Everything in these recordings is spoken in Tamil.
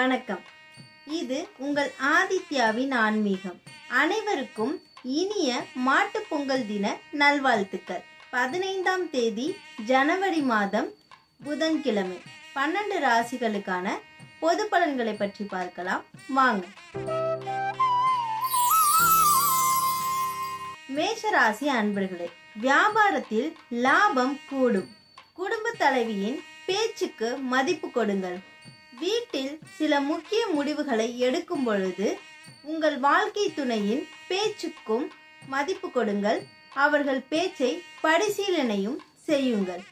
வணக்கம். இது உங்கள் ஆதித்யாவின் ஆன்மீகம். அனைவருக்கும் இனிய மாட்டுப் பொங்கல் தின நல்வாழ்த்துக்கள். பதினைந்தாம் தேதி ஜனவரி மாதம் புதன்கிழமை. பன்னெண்டு ராசிகளுக்கான பொது பலன்களை பற்றி பார்க்கலாம். வாங்க. மேஷராசி அன்பர்களே வியாபாரத்தில் லாபம் கூடும். குடும்ப தலைவியின் பேச்சுக்கு மதிப்பு கொடுங்கள். வீட்டில் சில முக்கிய முடிவுகளை எடுக்கும் பொழுது உங்கள் வாழ்க்கை துணையின் பேச்சுக்கும் மதிப்பு கொடுங்கள். அவர்கள் பேச்சை பரிசீலனையும் செய்யுங்கள்.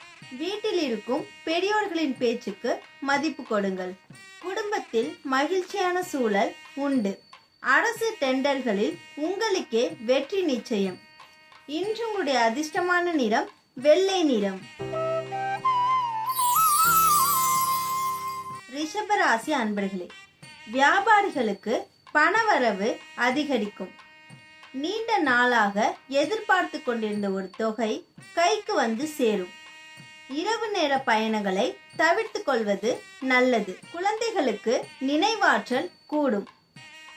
வீட்டில் இருக்கும் பெரியோர்களின் பேச்சுக்கு மதிப்பு கொடுங்கள். குடும்பத்தில் மகிழ்ச்சியான சூழல் உண்டு. அரசு டெண்டர்களில் உங்களுக்கே வெற்றி நிச்சயம். இன்று உங்களுடைய அதிர்ஷ்டமான நிறம் வெள்ளை நிறம். ராசி அன்பர்களே வியாபாரிகளுக்கு பணவரவு அதிகரிக்கும். நீண்ட நாளாக எதிர்பார்த்து கொண்டிருந்த ஒரு தொகை கைக்கு வந்து சேரும். இரவு நேர பயணங்களை தவிர்த்து கொள்வது நல்லது. குழந்தைகளுக்கு நினைவாற்றல் கூடும்.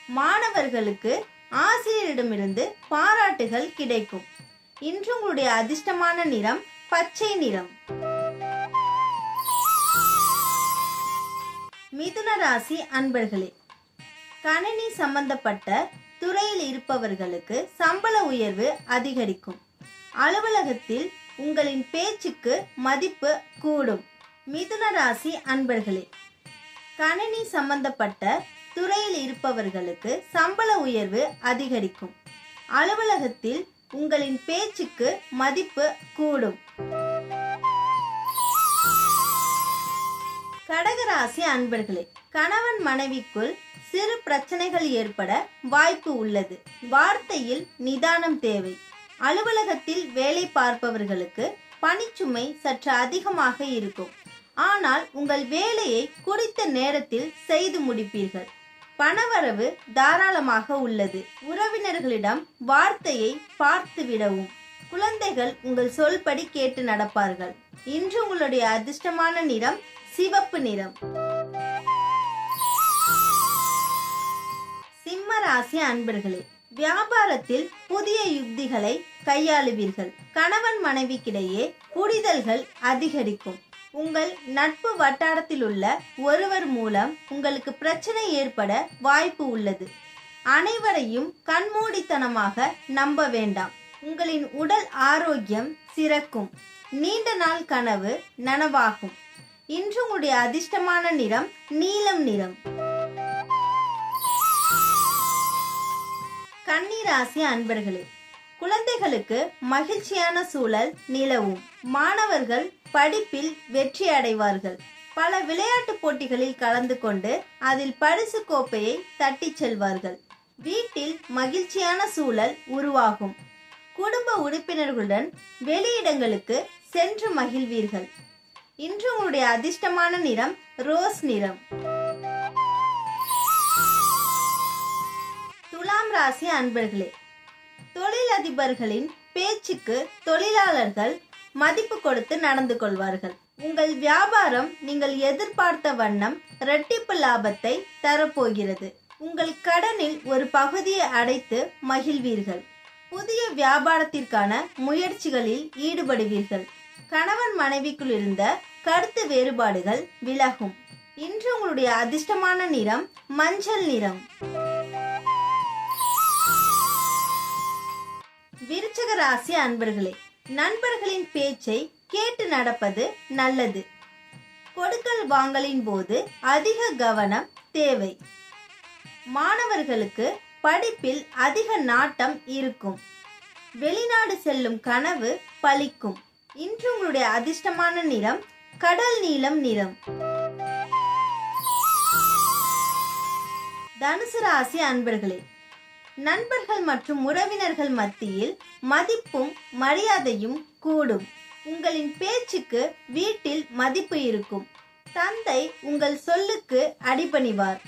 மாணவர்களுக்கு ஆசிரியரிடமிருந்து பாராட்டுகள் கிடைக்கும். இன்று உங்களுடைய அதிர்ஷ்டமான நிறம் பச்சை நிறம். மிதுன ராசி அன்பர்களே கணினி சம்பந்தப்பட்ட துறையில் இருப்பவர்களுக்கு சம்பள உயர்வு அதிகரிக்கும். அலுவலகத்தில் உங்களின் பேச்சுக்கு மதிப்பு கூடும். மிதுன ராசி அன்பர்களே கணினி சம்பந்தப்பட்ட துறையில் இருப்பவர்களுக்கு சம்பள உயர்வு அதிகரிக்கும். அலுவலகத்தில் உங்களின் பேச்சுக்கு மதிப்பு கூடும். கடகராசி அன்பர்களே கணவன் மனைவிக்குள் சிறு பிரச்சனைகள் ஏற்பட வாய்ப்பு உள்ளது. வார்த்தையில் நிதானம் தேவை. அலுவலகத்தில் வேலை பார்ப்பவர்களுக்கு பணிச்சுமை சற்று அதிகமாக இருக்கும். ஆனால் உங்கள் வேலையை குறித்த நேரத்தில் செய்து முடிப்பீர்கள். பணவரவு தாராளமாக உள்ளது. உறவினர்களிடம் வார்த்தையை பார்த்து விடவும். குழந்தைகள் உங்கள் சொல்படி கேட்டு நடப்பார்கள். இன்று உங்களுடைய அதிர்ஷ்டமான நிறம் சிவப்பு நிறம். சிம்ம ராசி அன்பர்களே வியாபாரத்தில் புதிய யுக்திகளை கையாளுவீர்கள். கணவன் மனைவிக்கிடையே புரிதல்கள் அதிகரிக்கும். உங்கள் நட்பு வட்டாரத்தில் உள்ள ஒருவர் மூலம் உங்களுக்கு பிரச்சனை ஏற்பட வாய்ப்பு உள்ளது. அனைவரையும் கண்மூடித்தனமாக நம்ப வேண்டாம். உங்களின் உடல் ஆரோக்கியம் சிறக்கும். நீண்ட நாள் கனவு நனவாகும். இன்று உங்களுடைய அதிர்ஷ்டமான நிறம் நீலம் நிறம். கன்னிராசி அன்பர்களே குழந்தைகளுக்கு மகிழ்ச்சியான சூழல் நிலவும். மாணவர்கள் படிப்பில் வெற்றி அடைவார்கள். பல விளையாட்டுப் போட்டிகளில் கலந்து கொண்டு அதில் பரிசு கோப்பையை தட்டி செல்வார்கள். வீட்டில் மகிழ்ச்சியான சூழல் உருவாகும். குடும்ப உறுப்பினர்களுடன் வெளியிடங்களுக்கு சென்று மகிழ்வீர்கள். இன்று உங்களுடைய அதிர்ஷ்டமான நிறம் ரோஸ் நிறம். துலாம் ராசி அன்பர்களே தொழிலதிபர்களின் பேச்சுக்கு தொழிலாளர்கள் மதிப்பு கொடுத்து நடந்து கொள்வார்கள். உங்கள் வியாபாரம் நீங்கள் எதிர்பார்த்த வண்ணம் இரட்டிப்பு லாபத்தை தரப்போகிறது. உங்கள் கடனில் ஒரு பகுதியை அடைத்து மகிழ்வீர்கள். புதிய வியாபாரத்திற்கான முயற்சிகளில் ஈடுபடுவீர்கள். கணவன் மனைவிக்குள் இருந்த கருத்து வேறுபாடுகள் விலகும். இன்று உங்களுடைய அதிர்ஷ்டமான நிறம் மஞ்சள் நிறம். விருச்சக ராசி அன்பர்களே நண்பர்களின் பேச்சை கேட்டு நடப்பது நல்லது. கொடுக்கல் வாங்கலின் போது அதிக கவனம் தேவை. மாணவர்களுக்கு படிப்பில் அதிக நாட்டம் இருக்கும். வெளிநாடு செல்லும் கனவு பலிக்கும். இன்று உங்களுடைய அதிர்ஷ்டமான நிறம் கடல் நீலம் நிறம். தனுசு ராசி அன்பர்களே நண்பர்கள் மற்றும் உறவினர்கள் மத்தியில் மதிப்பும் மரியாதையும் கூடும். உங்களின் பேச்சுக்கு வீட்டில் மதிப்பு இருக்கும். தந்தை உங்கள் சொல்லுக்கு அடிபணிவார்.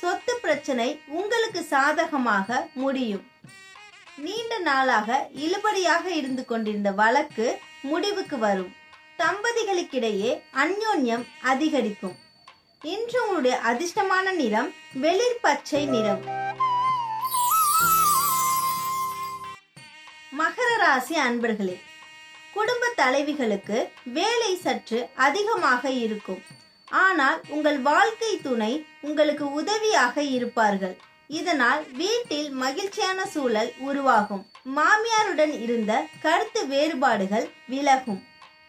சொத்து பிரச்சனை உங்களுக்கு சாதகமாக முடியும். நீண்ட நாளாக இழுபடியாக இருந்து கொண்டிருந்த வழக்கு முடிவுக்கு வரும். தம்பதிகளுக்கிடையே அந்யோன்யம் அதிகரிக்கும். இன்று உங்களுடைய அதிர்ஷ்டமான நிறம் வெளிர் பச்சை நிறம். மகர ராசி அன்பர்களே குடும்ப தலைவிகளுக்கு வேலை சற்று அதிகமாக இருக்கும். ஆனால் உங்கள் வாழ்க்கை துணை உங்களுக்கு உதவியாக இருப்பார்கள். இதனால் வீட்டில் மகிழ்ச்சியான சூழல் உருவாகும். மாமியாருடன் இருந்த கருத்து வேறுபாடுகள் விலகும்.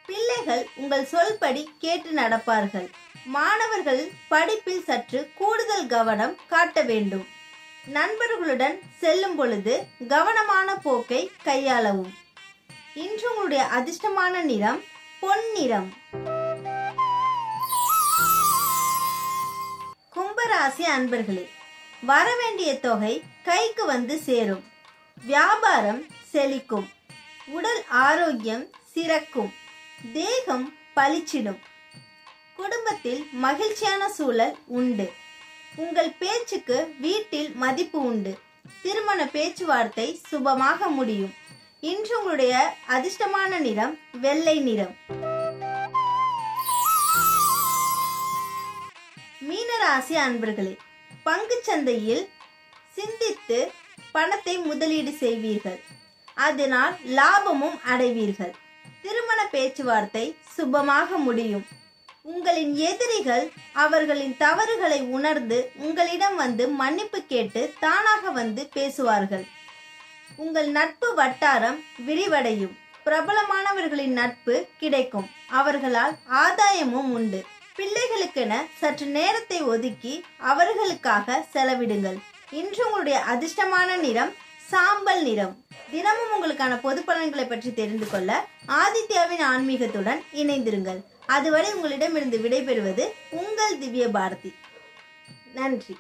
பிள்ளைகள் உங்கள் சொல்படி கேட்டு நடப்பார்கள். மாணவர்கள் படிப்பில் சற்று கூடுதல் கவனம் காட்ட வேண்டும். நண்பர்களுடன் செல்லும் பொழுது கவனமான போக்கை கையாளவும். இன்று உங்களுடைய அதிர்ஷ்டமான நிறம் பொன்னிறம் கும்பராசி அன்பர்களே வரவேண்டிய தொகை கைக்கு வந்து சேரும். வியாபாரம் செழிக்கும். உடல் ஆரோக்கியம் சிறக்கும். தேகம் பளிச்சிடும். குடும்பத்தில் மகிழ்ச்சியான சூழல் உண்டு. உங்கள் பேச்சுக்கு வீட்டில் மதிப்பு உண்டு. திருமண பேச்சுவார்த்தை சுபமாக முடியும். இன்று உங்களுடைய அதிர்ஷ்டமான நிறம் வெள்ளை நிறம். மீனராசி அன்பர்களே பங்கு சந்தையில் சிந்தித்து பணத்தை முதலீடு செய்வீர்கள். அதனால் லாபமும் அடைவீர்கள். திருமண பேச்சுவார்த்தை சுபமாக முடியும். உங்களின் எதிரிகள் அவர்களின் தவறுகளை உணர்ந்து உங்களிடம் வந்து மன்னிப்பு கேட்டு தானாக வந்து பேசுவார்கள். உங்கள் நட்பு வட்டாரம் விரிவடையும். பிரபலமானவர்களின் நட்பு கிடைக்கும். அவர்களால் ஆதாயமும் உண்டு. பிள்ளைகளுக்கென சற்று நேரத்தை ஒதுக்கி அவர்களுக்காக செலவிடுங்கள். இன்று உங்களுடைய அதிர்ஷ்டமான நிறம் சாம்பல் நிறம். தினமும் உங்களுக்கான பொது பலன்களை பற்றி தெரிந்து கொள்ள ஆதித்யாவின் ஆன்மீகத்துடன் இணைந்திருங்கள். அதுவரை உங்களிடமிருந்து விடைபெறுவது உங்கள் திவ்ய பாரதி நன்றி.